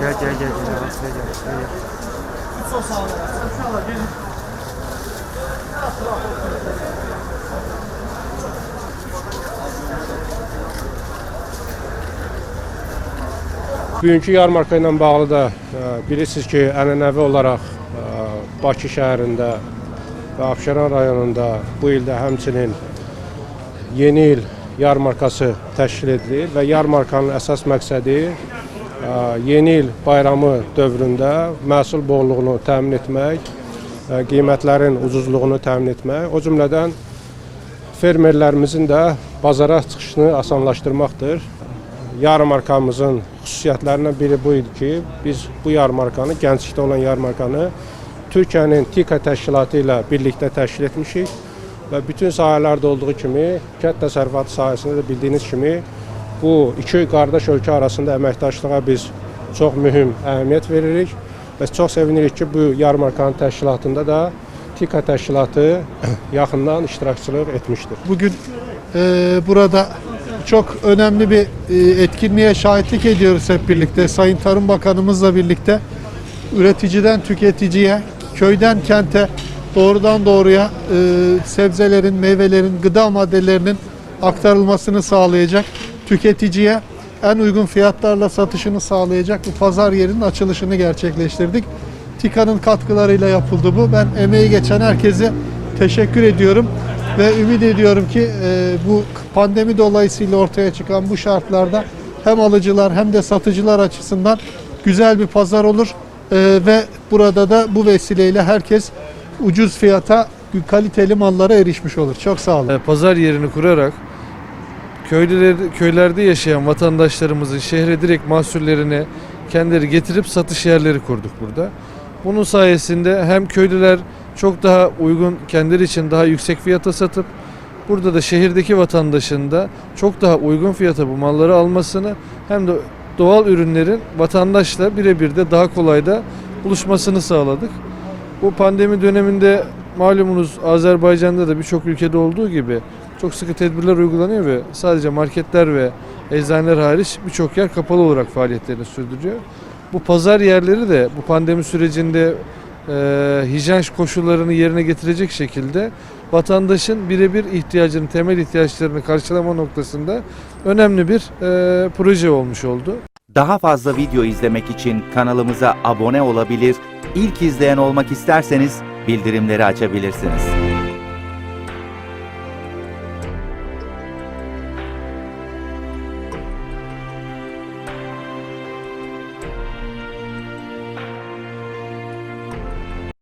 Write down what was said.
Gel gel gel gel. Aslıya gel. Aslıya gel. Bugünkü yarmarka ilə bağlı da ə, bilirsiniz ki, ənənəvi olaraq ə, Bakı şəhərində və Abşeron rayonunda bu ildə həmçinin yeni il yarmarkası təşkil edilir və yarmarkanın əsas məqsədi ə, yeni il bayramı dövründə məhsul bolluğunu təmin etmək, qiymətlərin ucuzluğunu təmin etmək, o cümlədən fermerlərimizin də bazara çıxışını asanlaşdırmaqdır. Yarmarkamızın xüsusiyyətlərindən biri bu idi ki, biz bu yarmarkanı, gənclikdə olan yarmarkanı Türkiyənin TİKA təşkilatı ilə birlikdə təşkil etmişik və bütün sahələrdə olduğu kimi, kənd təsərrüfatı sahəsində də bildiyiniz kimi bu iki qardaş ölkə arasında əməkdaşlığa biz çox mühüm əhəmiyyət veririk və çox sevinirik ki, bu yarmarkanın təşkilatında da TİKA təşkilatı yaxından iştirakçılıq etmişdir. Bugün e, burada çok önemli bir e, etkinliğe şahitlik ediyoruz hep birlikte. Sayın Tarım Bakanımızla birlikte üreticiden tüketiciye, köyden kente doğrudan doğruya e, sebzelerin, meyvelerin, gıda maddelerinin aktarılmasını sağlayacak, tüketiciye en uygun fiyatlarla satışını sağlayacak bu pazar yerinin açılışını gerçekleştirdik. TİKA'nın katkılarıyla yapıldı bu. Ben emeği geçen herkese teşekkür ediyorum ve ümit ediyorum ki e, bu pandemi dolayısıyla ortaya çıkan bu şartlarda hem alıcılar hem de satıcılar açısından güzel bir pazar olur E, ve burada da bu vesileyle herkes ucuz fiyata kaliteli mallara erişmiş olur. Çok sağ olun. E, pazar yerini kurarak köylüler, köylerde yaşayan vatandaşlarımızın şehre direkt mahsullerini kendileri getirip satış yerleri kurduk burada. Bunun sayesinde hem köylüler çok daha uygun kendileri için daha yüksek fiyata satıp burada da şehirdeki vatandaşın da çok daha uygun fiyata bu malları almasını hem de doğal ürünlerin vatandaşla birebir de daha kolay da buluşmasını sağladık. Bu pandemi döneminde malumunuz Azerbaycan'da da birçok ülkede olduğu gibi çok sıkı tedbirler uygulanıyor ve sadece marketler ve eczaneler hariç birçok yer kapalı olarak faaliyetlerini sürdürüyor. Bu pazar yerleri de bu pandemi sürecinde e, hijyen koşullarını yerine getirecek şekilde vatandaşın birebir ihtiyacını, temel ihtiyaçlarını karşılama noktasında önemli bir e, proje olmuş oldu. Daha fazla video izlemek için kanalımıza abone olabilir, ilk izleyen olmak isterseniz bildirimleri açabilirsiniz.